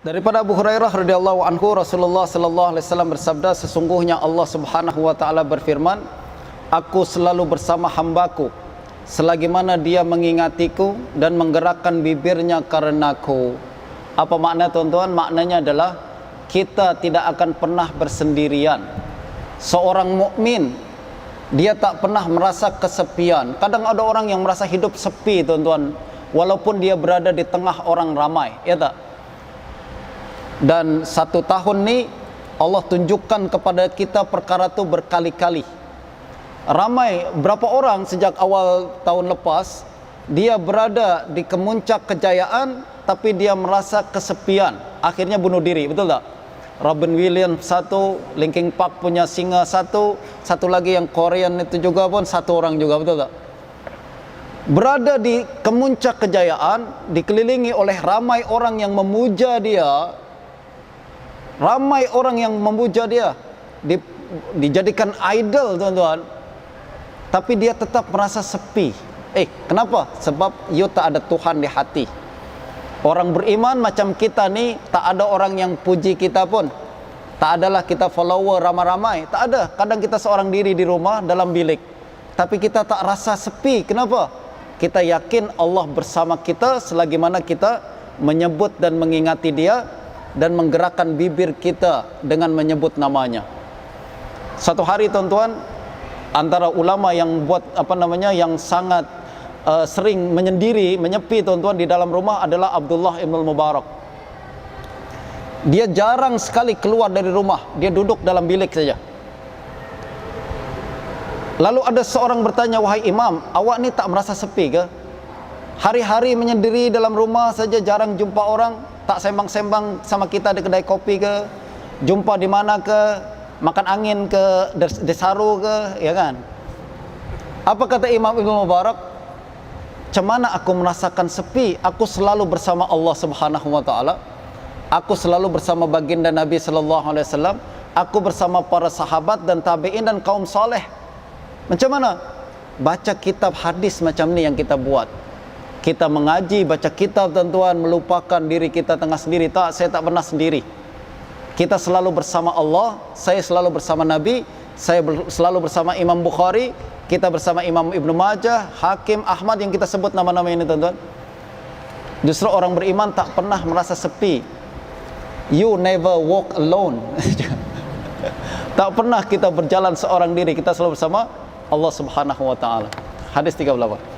Daripada Abu Hurairah radhiyallahu anhu Rasulullah sallallahu alaihi wasallam bersabda sesungguhnya Allah Subhanahu wa taala berfirman Aku selalu bersama hambaku selagi mana dia mengingatiku dan menggerakkan bibirnya karenaku. Apa makna tuan-tuan? Maknanya adalah kita tidak akan pernah bersendirian. Seorang mukmin dia tak pernah merasa kesepian. Kadang ada orang yang merasa hidup sepi tuan-tuan walaupun dia berada di tengah orang ramai, ya tak? Dan satu tahun ni Allah tunjukkan kepada kita perkara tu berkali-kali. Ramai berapa orang sejak awal tahun lepas dia berada di kemuncak kejayaan tapi dia merasa kesepian. Akhirnya bunuh diri betul tak? Robin Williams satu Linkin Park punya singa satu satu lagi yang Korean itu juga pun satu orang juga betul tak? Berada di kemuncak kejayaan dikelilingi oleh ramai orang yang memuja dia ramai orang yang memuja dia di, dijadikan idol tuan-tuan tapi dia tetap merasa sepi. Eh, kenapa? Sebab you tak ada Tuhan di hati. Orang beriman macam kita ni tak ada orang yang puji kita pun. Tak adalah kita follower ramai-ramai. Tak ada. Kadang kita seorang diri di rumah dalam bilik. Tapi kita tak rasa sepi. Kenapa? Kita yakin Allah bersama kita selagi mana kita menyebut dan mengingati dia dan menggerakkan bibir kita dengan menyebut namanya. Satu hari tuan-tuan, antara ulama yang buat apa namanya yang sangat uh, sering menyendiri, menyepi tuan-tuan di dalam rumah adalah Abdullah Ibn Mubarak. Dia jarang sekali keluar dari rumah, dia duduk dalam bilik saja. Lalu ada seorang bertanya, "Wahai imam, awak ni tak merasa sepi ke? Hari-hari menyendiri dalam rumah saja jarang jumpa orang, tak sembang-sembang sama kita di kedai kopi ke? Jumpa di mana ke? makan angin ke desaru ke ya kan? Apa kata Imam Ibnu Mubarak? Cemana aku merasakan sepi aku selalu bersama Allah Subhanahu wa taala. Aku selalu bersama baginda Nabi sallallahu alaihi wasallam. Aku bersama para sahabat dan tabi'in dan kaum saleh. Macam mana? Baca kitab hadis macam ni yang kita buat kita mengaji baca kitab tuan-tuan melupakan diri kita tengah sendiri tak saya tak pernah sendiri kita selalu bersama Allah, saya selalu bersama Nabi, saya selalu bersama Imam Bukhari, kita bersama Imam Ibn Majah, Hakim, Ahmad yang kita sebut nama-nama ini tuan-tuan. Justru orang beriman tak pernah merasa sepi. You never walk alone. tak pernah kita berjalan seorang diri, kita selalu bersama Allah Subhanahu wa taala. Hadis 38.